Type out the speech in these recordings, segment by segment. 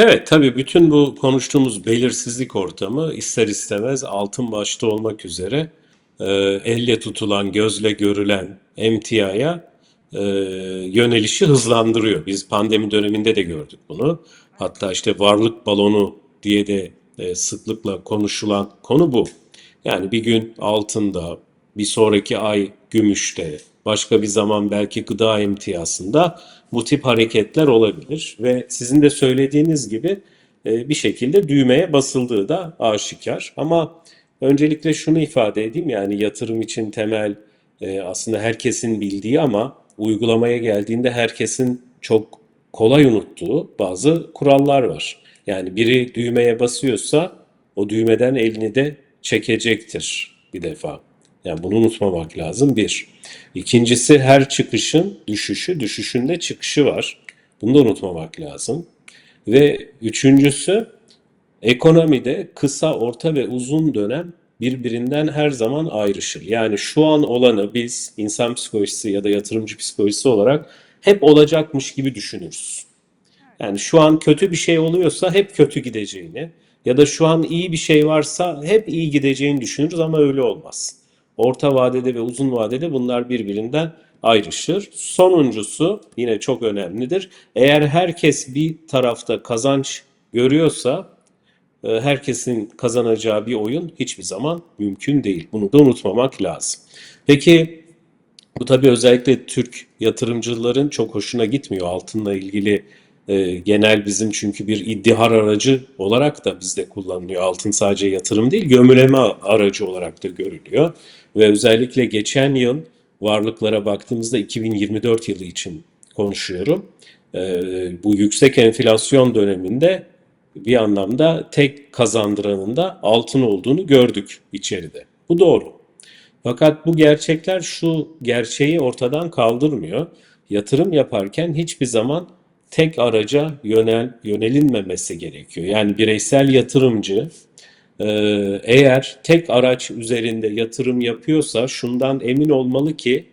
Evet, tabii bütün bu konuştuğumuz belirsizlik ortamı ister istemez altın başta olmak üzere e, elle tutulan, gözle görülen emtiaya e, yönelişi hızlandırıyor. Biz pandemi döneminde de gördük bunu. Hatta işte varlık balonu diye de e, sıklıkla konuşulan konu bu. Yani bir gün altında, bir sonraki ay gümüşte, başka bir zaman belki gıda emtiyasında bu tip hareketler olabilir ve sizin de söylediğiniz gibi e, bir şekilde düğmeye basıldığı da aşikar. Ama öncelikle şunu ifade edeyim yani yatırım için temel e, aslında herkesin bildiği ama uygulamaya geldiğinde herkesin çok kolay unuttuğu bazı kurallar var. Yani biri düğmeye basıyorsa o düğmeden elini de çekecektir bir defa. Yani bunu unutmamak lazım bir. İkincisi her çıkışın düşüşü, düşüşün de çıkışı var. Bunu da unutmamak lazım. Ve üçüncüsü ekonomide kısa, orta ve uzun dönem birbirinden her zaman ayrışır. Yani şu an olanı biz insan psikolojisi ya da yatırımcı psikolojisi olarak hep olacakmış gibi düşünürüz. Yani şu an kötü bir şey oluyorsa hep kötü gideceğini ya da şu an iyi bir şey varsa hep iyi gideceğini düşünürüz ama öyle olmaz. Orta vadede ve uzun vadede bunlar birbirinden ayrışır. Sonuncusu yine çok önemlidir. Eğer herkes bir tarafta kazanç görüyorsa e, herkesin kazanacağı bir oyun hiçbir zaman mümkün değil. Bunu da unutmamak lazım. Peki bu tabii özellikle Türk yatırımcıların çok hoşuna gitmiyor altınla ilgili e, genel bizim çünkü bir iddihar aracı olarak da bizde kullanılıyor. Altın sadece yatırım değil, gömüleme aracı olarak da görülüyor. Ve özellikle geçen yıl varlıklara baktığımızda 2024 yılı için konuşuyorum. E, bu yüksek enflasyon döneminde bir anlamda tek kazandıranın da altın olduğunu gördük içeride. Bu doğru. Fakat bu gerçekler şu gerçeği ortadan kaldırmıyor. Yatırım yaparken hiçbir zaman tek araca yönel, yönelinmemesi gerekiyor. Yani bireysel yatırımcı e, eğer tek araç üzerinde yatırım yapıyorsa şundan emin olmalı ki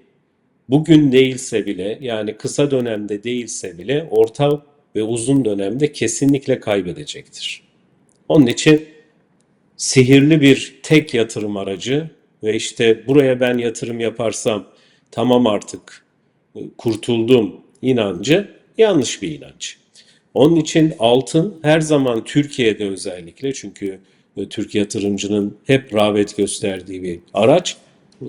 bugün değilse bile yani kısa dönemde değilse bile orta ve uzun dönemde kesinlikle kaybedecektir. Onun için sihirli bir tek yatırım aracı ve işte buraya ben yatırım yaparsam tamam artık kurtuldum inancı yanlış bir inanç. Onun için altın her zaman Türkiye'de özellikle çünkü e, Türk yatırımcının hep rağbet gösterdiği bir araç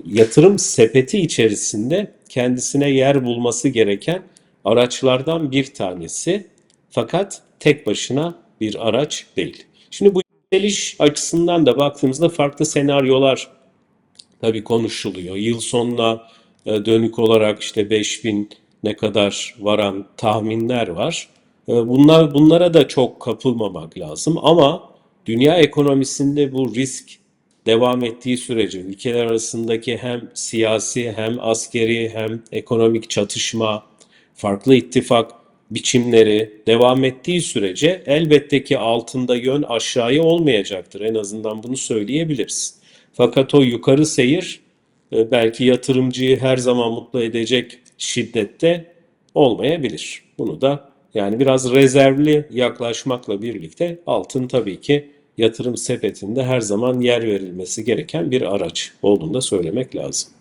yatırım sepeti içerisinde kendisine yer bulması gereken araçlardan bir tanesi. Fakat tek başına bir araç değil. Şimdi bu yükseliş açısından da baktığımızda farklı senaryolar tabii konuşuluyor. Yıl sonuna e, dönük olarak işte 5000 ne kadar varan tahminler var. E, Bunlar bunlara da çok kapılmamak lazım ama dünya ekonomisinde bu risk devam ettiği sürece ülkeler arasındaki hem siyasi hem askeri hem ekonomik çatışma, farklı ittifak biçimleri devam ettiği sürece elbette ki altında yön aşağıya olmayacaktır. En azından bunu söyleyebiliriz. Fakat o yukarı seyir e, belki yatırımcıyı her zaman mutlu edecek şiddette olmayabilir. Bunu da yani biraz rezervli yaklaşmakla birlikte altın tabii ki yatırım sepetinde her zaman yer verilmesi gereken bir araç olduğunu da söylemek lazım.